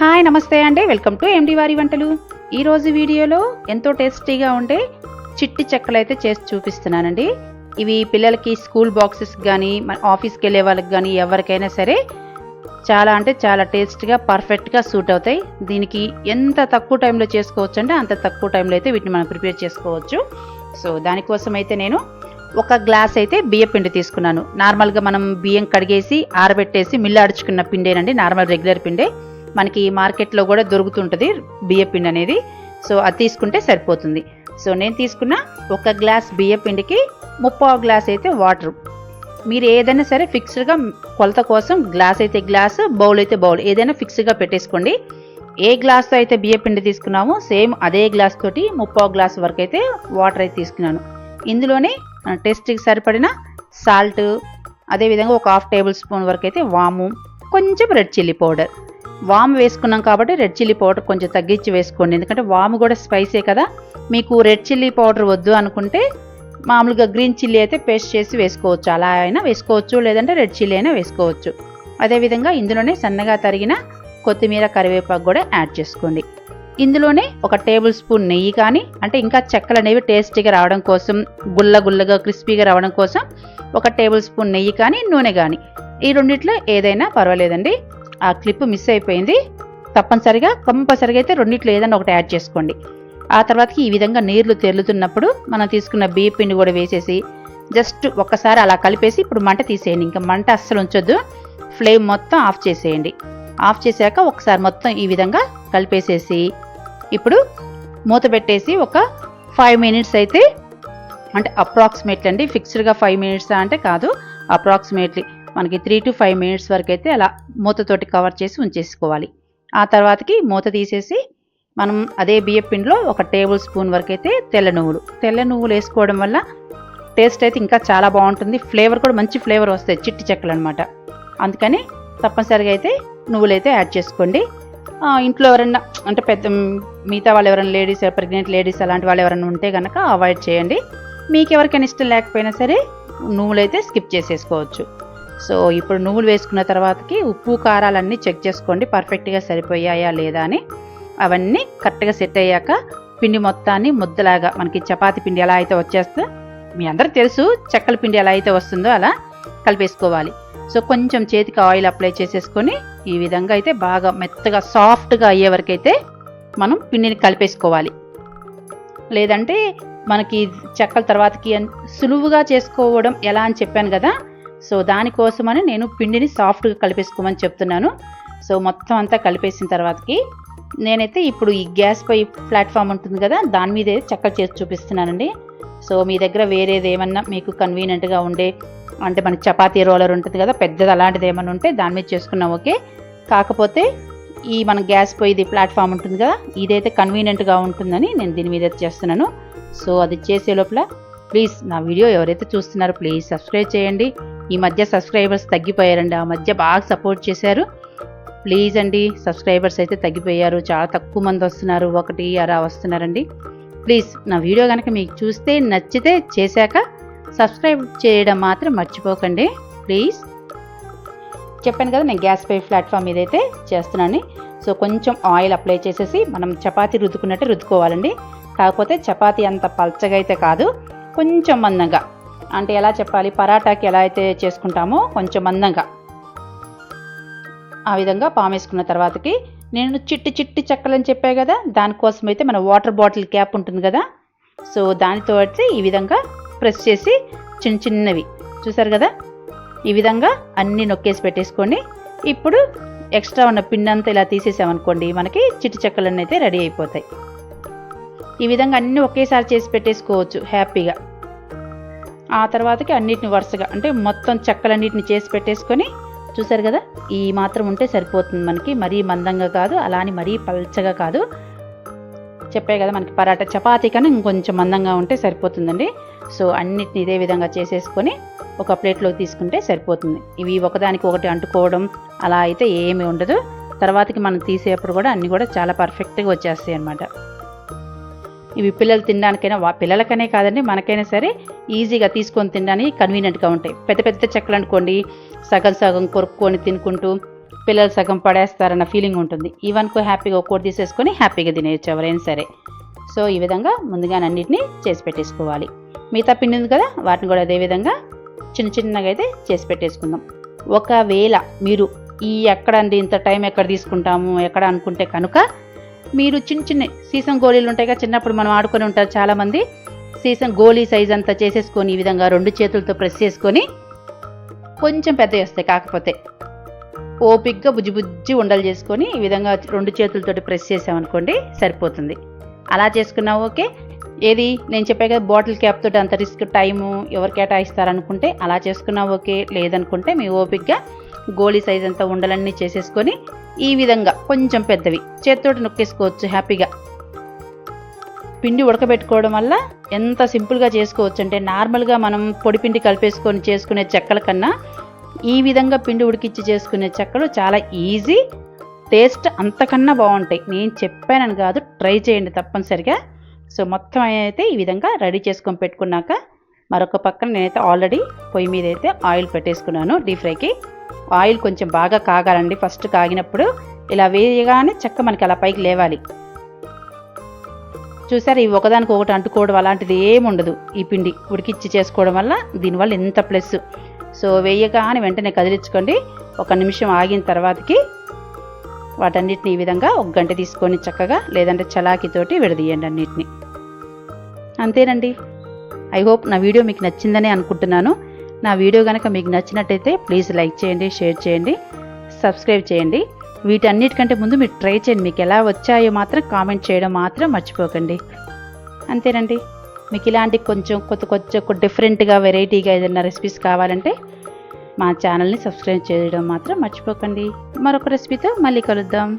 Hi నమస్తే అండి. Welcome to MD వారి వంటలు. ఈరోజు వీడియోలో ఎంతో టేస్టీగా ఉండే చిట్టి చెక్కలు అయితే చేసి చూపిస్తున్నానండి. ఇవి పిల్లలకి స్కూల్ బాక్సెస్ కానీ మన ఆఫీస్కి వెళ్ళే వాళ్ళకి కానీ ఎవరికైనా సరే చాలా అంటే చాలా టేస్ట్గా పర్ఫెక్ట్గా సూట్ అవుతాయి. దీనికి ఎంత తక్కువ టైంలో చేసుకోవచ్చు అంటే అంత తక్కువ టైంలో అయితే వీటిని మనం ప్రిపేర్ చేసుకోవచ్చు. సో దానికోసం అయితే నేను ఒక గ్లాస్ అయితే బియ్య పిండి తీసుకున్నాను. నార్మల్గా మనం బియ్యం కడిగేసి ఆరబెట్టేసి మిల్లు అడుచుకున్న పిండేనండి. నార్మల్ రెగ్యులర్ పిండే. మనకి మార్కెట్లో కూడా దొరుకుతుంటుంది బియ్యపిండి అనేది. సో అది తీసుకుంటే సరిపోతుంది. సో నేను తీసుకున్న ఒక గ్లాస్ బియ్యపిండికి ముప్పావు గ్లాస్ అయితే వాటర్. మీరు ఏదైనా సరే ఫిక్స్డ్గా కొలత కోసం గ్లాస్ అయితే గ్లాస్ బౌల్ అయితే బౌల్ ఏదైనా ఫిక్స్డ్గా పెట్టేసుకోండి. ఏ గ్లాస్తో అయితే బియ్య పిండి తీసుకున్నామో సేమ్ అదే గ్లాస్ తోటి ముప్పావు గ్లాస్ వరకు అయితే వాటర్ అయితే తీసుకున్నాను. ఇందులోనే టేస్ట్కి సరిపడిన సాల్ట్ అదేవిధంగా ఒక హాఫ్ టేబుల్ స్పూన్ వరకు అయితే వాము కొంచెం రెడ్ చిల్లీ పౌడర్. వాము వేసుకున్నాం కాబట్టి రెడ్ చిల్లీ పౌడర్ కొంచెం తగ్గించి వేసుకోండి. ఎందుకంటే వాము కూడా స్పైసే కదా. మీకు రెడ్ చిల్లీ పౌడర్ వద్దు అనుకుంటే మామూలుగా గ్రీన్ చిల్లీ అయితే పేస్ట్ చేసి వేసుకోవచ్చు. అలా అయినా వేసుకోవచ్చు లేదంటే రెడ్ చిల్లీ అయినా వేసుకోవచ్చు. అదేవిధంగా ఇందులోనే సన్నగా తరిగిన కొత్తిమీర కరివేపాకు కూడా యాడ్ చేసుకోండి. ఇందులోనే ఒక టేబుల్ స్పూన్ నెయ్యి కానీ అంటే ఇంకా చెక్కలు అనేవి టేస్టీగా రావడం కోసం గుల్ల గుల్లగా క్రిస్పీగా రావడం కోసం ఒక టేబుల్ స్పూన్ నెయ్యి కానీ నూనె కానీ ఈ రెండిట్లో ఏదైనా పర్వాలేదండి. ఆ క్లిప్ మిస్ అయిపోయింది. తప్పనిసరిగా కంపల్సరిగా అయితే రెండిట్లో ఏదైనా ఒకటి యాడ్ చేసుకోండి. ఆ తర్వాతకి ఈ విధంగా నీళ్ళు తెరులుతున్నప్పుడు మనం తీసుకున్న బియ్య పిండి కూడా వేసేసి జస్ట్ ఒక్కసారి అలా కలిపేసి ఇప్పుడు మంట తీసేయండి. ఇంకా మంట అస్సలు ఉంచొద్దు. ఫ్లేమ్ మొత్తం ఆఫ్ చేసేయండి. ఆఫ్ చేశాక ఒకసారి మొత్తం ఈ విధంగా కలిపేసేసి ఇప్పుడు మూత పెట్టేసి ఒక ఫైవ్ మినిట్స్ అయితే అంటే అప్రాక్సిమేట్లీ అండి. ఫిక్స్డ్గా ఫైవ్ మినిట్స్ అంటే కాదు. అప్రాక్సిమేట్లీ మనకి త్రీ టు ఫైవ్ మినిట్స్ వరకు అయితే అలా మూతతోటి కవర్ చేసి ఉంచేసుకోవాలి. ఆ తర్వాతకి మూత తీసేసి మనం అదే బియ్య పిండిలో ఒక టేబుల్ స్పూన్ వరకు అయితే తెల్ల నువ్వులు. తెల్ల నువ్వులు వేసుకోవడం వల్ల టేస్ట్ అయితే ఇంకా చాలా బాగుంటుంది. ఫ్లేవర్ కూడా మంచి ఫ్లేవర్ వస్తాయి చిట్టి చెక్కలు అనమాట అందుకని తప్పనిసరిగా అయితే నువ్వులు అయితే యాడ్ చేసుకోండి. ఇంట్లో ఎవరైనా అంటే పెద్ద మిగతా వాళ్ళు ఎవరైనా లేడీస్ ప్రెగ్నెంట్ లేడీస్ అలాంటి వాళ్ళు ఎవరైనా ఉంటే కనుక అవాయిడ్ చేయండి. మీకు ఎవరికైనా ఇష్టం లేకపోయినా సరే నువ్వులైతే స్కిప్ చేసేసుకోవచ్చు. సో ఇప్పుడు నువ్వులు వేసుకున్న తర్వాతకి ఉప్పు కారాలన్నీ చెక్ చేసుకోండి. పర్ఫెక్ట్గా సరిపోయాయా లేదా అని. అవన్నీ కరెక్ట్గా సెట్ అయ్యాక పిండి మొత్తాన్ని ముద్దలాగా మనకి చపాతి పిండి ఎలా అయితే వచ్చేస్తే మీ అందరూ తెలుసు చెక్కల పిండి ఎలా అయితే వస్తుందో అలా కలిపేసుకోవాలి. సో కొంచెం చేతికి ఆయిల్ అప్లై చేసేసుకొని ఈ విధంగా అయితే బాగా మెత్తగా సాఫ్ట్గా అయ్యే వరకు అయితే మనం పిండిని కలిపేసుకోవాలి. లేదంటే మనకి చెక్కల తర్వాతకి సులువుగా చేసుకోవడం ఎలా అని చెప్పాను కదా సో దానికోసమని నేను పిండిని సాఫ్ట్గా కలిపేసుకోమని చెప్తున్నాను. సో మొత్తం అంతా కలిపేసిన తర్వాతకి నేనైతే ఇప్పుడు ఈ గ్యాస్ పై ప్లాట్ఫామ్ ఉంటుంది కదా దాని మీదే చెక్కలు చేసి చూపిస్తున్నానండి. సో మీ దగ్గర వేరేది ఏమన్నా మీకు కన్వీనియంట్గా ఉండే అంటే మన చపాతీ రోలర్ ఉంటుంది కదా పెద్దది అలాంటిది ఏమన్నా ఉంటే దాని మీద చేసుకున్నాం ఓకే. కాకపోతే ఈ మన గ్యాస్ పొయ్యిది ప్లాట్ఫామ్ ఉంటుంది కదా ఇదైతే కన్వీనియంట్గా ఉంటుందని నేను దీని మీద చేస్తున్నాను. సో అది చేసే లోపల ప్లీజ్ నా వీడియో ఎవరైతే చూస్తున్నారో ప్లీజ్ సబ్స్క్రైబ్ చేయండి. ఈ మధ్య సబ్స్క్రైబర్స్ తగ్గిపోయారండి. ఆ మధ్య బాగా సపోర్ట్ చేశారు. ప్లీజ్ అండి సబ్స్క్రైబర్స్ అయితే తగ్గిపోయారు. చాలా తక్కువ మంది వస్తున్నారు. ఒకటి అరా వస్తున్నారండి. ప్లీజ్ నా వీడియో కనుక మీకు చూస్తే నచ్చితే చేశాక సబ్స్క్రైబ్ చేయడం మాత్రం మర్చిపోకండి. ప్లీజ్ చెప్పాను కదా నేను గ్యాస్ పై ప్లాట్ఫామ్ మీద అయితే చేస్తున్నాను. సో కొంచెం ఆయిల్ అప్లై చేసేసి మనం చపాతీ రుద్దుకున్నట్టు రుద్దుకోవాలండి. కాకపోతే చపాతీ అంత పల్చగా అయితే కాదు. కొంచెం మందంగా. అంటే ఎలా చెప్పాలి? పరాటాకి ఎలా అయితే చేసుకుంటామో కొంచెం మందంగా ఆ విధంగా పామేసుకున్న తర్వాతకి నేను చిట్టి చిట్టి చెక్కలు అని చెప్పా కదా దానికోసం అయితే మన వాటర్ బాటిల్ క్యాప్ ఉంటుంది కదా సో దానితో అయితే ఈ విధంగా ప్రెస్ చేసి చిన్న చిన్నవి. చూసారు కదా? ఈ విధంగా అన్నీ నొక్కేసి పెట్టేసుకొని ఇప్పుడు ఎక్స్ట్రా ఉన్న పిండి అంతా ఇలా తీసేసామనుకోండి మనకి చిట్టి చెక్కలన్నీ అయితే రెడీ అయిపోతాయి. ఈ విధంగా అన్నీ ఒకేసారి చేసి పెట్టేసుకోవచ్చు హ్యాపీగా. ఆ తర్వాతకి అన్నిటిని వరుసగా అంటే మొత్తం చెక్కలన్నిటిని చేసి పెట్టేసుకొని చూసారు కదా? ఈ మాత్రం ఉంటే సరిపోతుంది మనకి. మరీ మందంగా కాదు అలా అని మరీ పల్చగా కాదు. చెప్పే కదా మనకి పరాటా చపాతీ కన్నా ఇంకొంచెం మందంగా ఉంటే సరిపోతుందండి. సో అన్నిటిని ఇదే విధంగా చేసేసుకొని ఒక ప్లేట్లోకి తీసుకుంటే సరిపోతుంది. ఇవి ఒకదానికి ఒకటి అంటుకోవడం అలా అయితే ఏమీ ఉండదు. తర్వాతకి మనం తీసేటప్పుడు కూడా అన్నీ కూడా చాలా పర్ఫెక్ట్గా వచ్చేస్తాయి అన్నమాట ఇవి పిల్లలు తినడానికైనా పిల్లలకనే కాదండి మనకైనా సరే ఈజీగా తీసుకొని తినడానికి కన్వీనియంట్గా ఉంటాయి. పెద్ద పెద్ద చెక్కలు అనుకోండి సగం సగం కొరుక్కొని తినుకుంటూ పిల్లలు సగం పడేస్తారన్న ఫీలింగ్ ఉంటుంది. ఈవెన్కు హ్యాపీగా ఒక్కోటి తీసేసుకొని హ్యాపీగా తినేయచ్చు ఎవరైనా సరే. సో ఈ విధంగా ముందుగా అన్నిటినీ చేసి పెట్టేసుకోవాలి. మిగతా పిండి ఉంది కదా వాటిని కూడా అదే విధంగా చిన్న చిన్నగా అయితే చేసి పెట్టేసుకుందాం. ఒకవేళ మీరు ఈ ఎక్కడండి ఇంత టైం ఎక్కడ తీసుకుంటాము ఎక్కడ అనుకుంటే కనుక మీరు చిన్న చిన్న సీసం గోళీలు ఉంటాయిగా చిన్నప్పుడు మనం ఆడుకొని ఉంటారు చాలామంది. సీసం గోళీ సైజ్ అంతా చేసేసుకొని ఈ విధంగా రెండు చేతులతో ప్రెస్ చేసుకొని కొంచెం పెద్దవి వస్తాయి కాకపోతే ఓపిక్గా బుజ్జి బుజ్జి ఉండలు చేసుకొని ఈ విధంగా రెండు చేతులతోటి ప్రెస్ చేసామనుకోండి సరిపోతుంది. అలా చేసుకున్నా ఓకే. ఏది? నేను చెప్పే కదా బాటిల్ క్యాప్ తోటి అంత రిస్క్ టైము ఎవరు కేటాయిస్తారనుకుంటే అలా చేసుకున్నా ఓకే. లేదనుకుంటే మీ ఓపిక్గా గోళీ సైజ్ అంతా ఉండలన్నీ చేసేసుకొని ఈ విధంగా కొంచెం పెద్దవి. చేతితోటి నొక్కేసుకోవచ్చు హ్యాపీగా. పిండి ఉడకబెట్టుకోవడం వల్ల ఎంత సింపుల్గా చేసుకోవచ్చు అంటే నార్మల్గా మనం పొడి పిండి కలిపేసుకొని చేసుకునే చెక్కల కన్నా ఈ విధంగా పిండి ఉడికిచ్చి చేసుకునే చెక్కలు చాలా ఈజీ టేస్ట్ అంతకన్నా బాగుంటాయి. నేను చెప్పానని కాదు ట్రై చేయండి తప్పనిసరిగా. సో మొత్తం అయితే ఈ విధంగా రెడీ చేసుకొని పెట్టుకున్నాక మరొక పక్కన నేనైతే ఆల్రెడీ పొయ్యి మీద అయితే ఆయిల్ పెట్టేసుకున్నాను డీప్ ఫ్రైకి. ఆయిల్ కొంచెం బాగా కాగాలండి. ఫస్ట్ కాగినప్పుడు ఇలా వేయగానే చెక్క మనకి అలా పైకి లేవాలి. చూసారు? ఇవి ఒకదానికి ఒకటి అంటుకోవడం అలాంటిది ఏముండదు ఈ పిండి ఉడికిచ్చి చేసుకోవడం వల్ల దీనివల్ల ఎంత ప్లస్. సో వేయగానే వెంటనే కదిలించుకోండి. ఒక నిమిషం ఆగిన తర్వాతకి వాటన్నిటిని ఈ విధంగా ఒక గంట తీసుకొని చక్కగా లేదంటే చలాకీతోటి విడదీయండి అన్నిటిని. అంతేనండి. ఐ హోప్ నా వీడియో మీకు నచ్చిందని అనుకుంటున్నాను. నా వీడియో కనుక మీకు నచ్చినట్టయితే ప్లీజ్ లైక్ చేయండి షేర్ చేయండి సబ్స్క్రైబ్ చేయండి. వీటన్నిటికంటే ముందు మీరు ట్రై చేయండి. మీకు ఎలా వచ్చాయో మాత్రం కామెంట్ చేయడం మాత్రం మర్చిపోకండి. అంతేనండి. మీకు ఇలాంటి కొంచెం కొత్త కొంచెం డిఫరెంట్గా వెరైటీగా ఏదైనా రెసిపీస్ కావాలంటే మా ఛానల్ని సబ్స్క్రైబ్ చేయడం మాత్రం మర్చిపోకండి. మరొక రెసిపీతో మళ్ళీ కలుద్దాం.